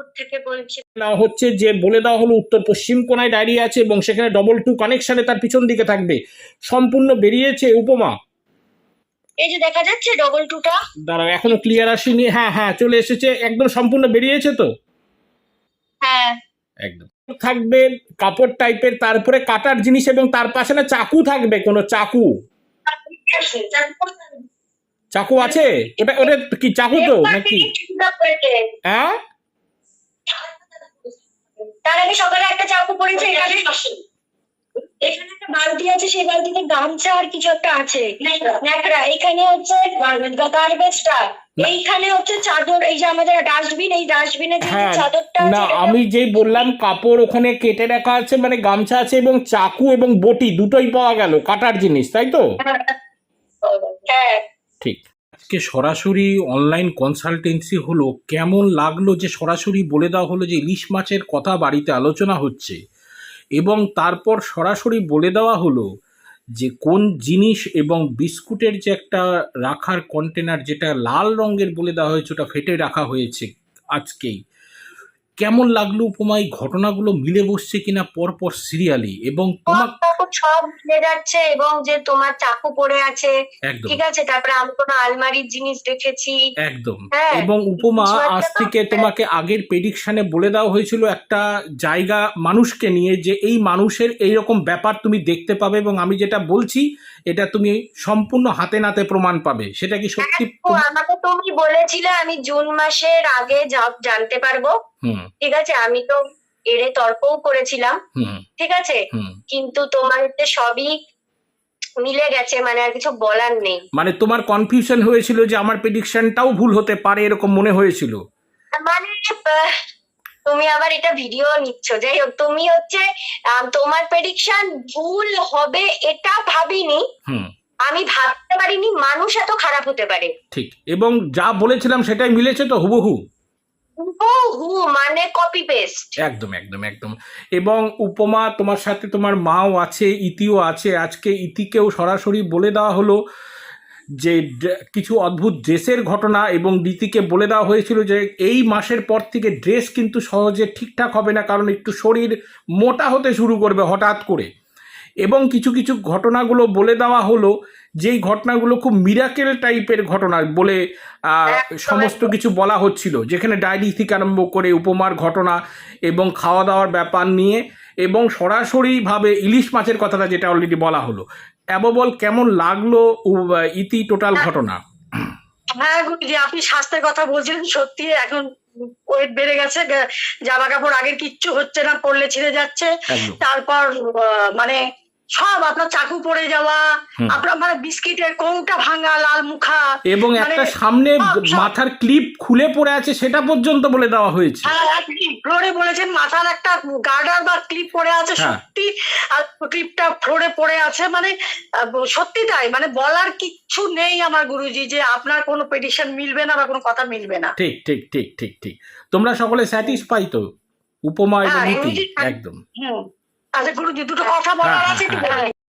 খড়গপুর থেকে বলছি। না হচ্ছে যে বলে দেওয়া হলো উত্তর পশ্চিম কোনায় ডায়রিয়া আছে এবং সেখানে ডবল টু কানেকশনে তার পিছন দিকে থাকবে। সম্পূর্ণ বেরিয়েছে উপমা। এই যে দেখা যাচ্ছে ডবল টুটা দাঁড়াও এখনও ক্লিয়ার আসেনি। হ্যাঁ হ্যাঁ চলে এসেছে। একদম সম্পূর্ণ বেরিয়েছে তো? হ্যাঁ। একদম। থাকবে কাপড় টাইপের তারপরে কাটার জিনিস এবং তার পাশে না চাকু থাকবে কোনো চাকু। চাকু আছে? ওটা ওটা কি চাকু তো নাকি? হ্যাঁ? তার আগে সকালে একটা চাকু পড়েছে এখানে এখানে একটা বালতি আছে সেই বালতিতে গামছা আর কিছু একটা আছে। ন্যাকড়া। এখানে হচ্ছে গার্বেজটা এইখানে হচ্ছে চাদর এই যে আমাদের ডাস্টবিন এই ডাস্টবিনে যে হ্যাঁ চাদরটা না আমি যেই বললাম কাপড় ওখানে কেটে রাখা আছে মানে গামছা আছে এবং চাকু এবং বটি দুটোই পাওয়া গেল কাটার জিনিস তাই তো? হ্যাঁ। ঠিক। আজকে সরাসরি অনলাইন কনসালটেন্সি হলো, কেমন লাগল যে সরাসরি বলে দেওয়া হলো যে ইলিশ মাছের কথা বাড়িতে আলোচনা হচ্ছে? এবং তারপর সরাসরি বলে দেওয়া হলো যে কোন জিনিস এবং বিস্কুটের যে একটা রাখার কন্টেনার যেটা লাল রঙের বলে দেওয়া হয়েছে, ওটা ফেটে রাখা হয়েছে আজকেই। কেমন লাগল উপমায়? ঘটনাগুলো মিলে বসছে কিনা? পরপর সিরিয়ালি এবং তোমার সব মিলে যাচ্ছে এবং যে তোমার চাকু পড়ে আছে। ঠিক আছে তারপরে আমি কোনো আলমারির জিনিস দেখেছি। একদম। হ্যাঁ। এবং উপমা আজ থেকে তোমাকে আগের প্রেডিকশনে বলে দেওয়া হয়েছিল একটা জায়গা মানুষকে নিয়ে যে এই মানুষের এই রকম ব্যাপার তুমি দেখতে পাবে এবং আমি যেটা বলছি এটা তুমি সম্পূর্ণ হাতে নাতে প্রমাণ পাবে। সেটা কি সত্যি আমাকে তুমি বলেছিলে আমি জুন মাসের আগে জানতে পারব। ঠিক আছে আমি তো এড়ে তর্কও করেছিলাম। ঠিক আছে? কিন্তু তোমার হচ্ছে সবই মিলে গেছে মানে আর কিছু বলার নেই। মানে তোমার কনফিউশন হয়েছিল যে আমার প্রেডিকশনটাও ভুল হতে পারে এরকম মনে হয়েছিল? মানে তুমি আবার এটা ভিডিও নিচ্ছ। যাই হোক তুমি হচ্ছে তোমার প্রেডিকশন ভুল হবে এটা ভাবিনি। আমি ভাবতে পারিনি মানুষ এত খারাপ হতে পারে। ঠিক। এবং যা বলেছিলাম সেটাই মিলেছে তো হুবহু? হু মানে কপি পেস্ট একদম একদম একদম। এবং উপমা তোমার সাথে তোমার মাও আছে, ইতিও আছে। আজকে ইতিকেও সরাসরি বলে দেওয়া হলো যে কিছু অদ্ভুত ড্রেসের ঘটনা এবং রীতিকে বলে দেওয়া হয়েছিল যে এই মাসের পর থেকে ড্রেস কিন্তু সহজে ঠিকঠাক হবে না, কারণ একটু শরীর মোটা হতে শুরু করবে হঠাৎ করে। এবং কিছু কিছু ঘটনাগুলো বলে দেওয়া হলো যেই ঘটনাগুলো খুব মিরাকেল টাইপের ঘটনা বলে সমস্ত কিছু বলা হচ্ছিল। যেখানে ডায়েরি থেকে আরম্ভ করে উপমার ঘটনা এবং খাওয়া দাওয়ার ব্যাপার নিয়ে এবং সরাসরিভাবে ইলিশ মাছের কথাটা যেটা অলরেডি বলা হলো। অ্যাবল কেমন লাগল ইতি টোটাল ঘটনা? হ্যাঁ গুরুজি আপনি স্বাস্থ্যের কথা বলছিলেন সত্যি এখন ওয়েট বেড়ে গেছে জামা কাপড় আগের কিচ্ছু হচ্ছে না পড়লে ছিঁড়ে যাচ্ছে। তারপর মানে সব আপনার চাকু পড়ে যাওয়া আপনার মানে বিস্কিটের কৌটা ভাঙা লাল মুখা এবং মানে একটা সামনে। মাথার ক্লিপ খুলে পড়ে আছে সেটা পর্যন্ত বলে দেওয়া হয়েছে। ফ্লোরে বলেছেন মাথার একটা গার্ডার বা ক্লিপ পড়ে আছে হ্যাঁ। সত্যি আর ক্লিপটা ফ্লোরে পড়ে আছে মানে সত্যি তাই মানে বলার কিচ্ছু নেই আমার গুরুজি যে আপনার কোনো পেডিশন মিলবে না বা কোনো কথা মিলবে না। ঠিক ঠিক ঠিক ঠিক ঠিক। তোমরা সকলে স্যাটিসফাই তো? উপমা এবং হ্যাঁ, একদম। আচ্ছা গুরুজি দুটো কথা বলার হ্যাঁ, আছে একটু হ্যাঁ, বলে।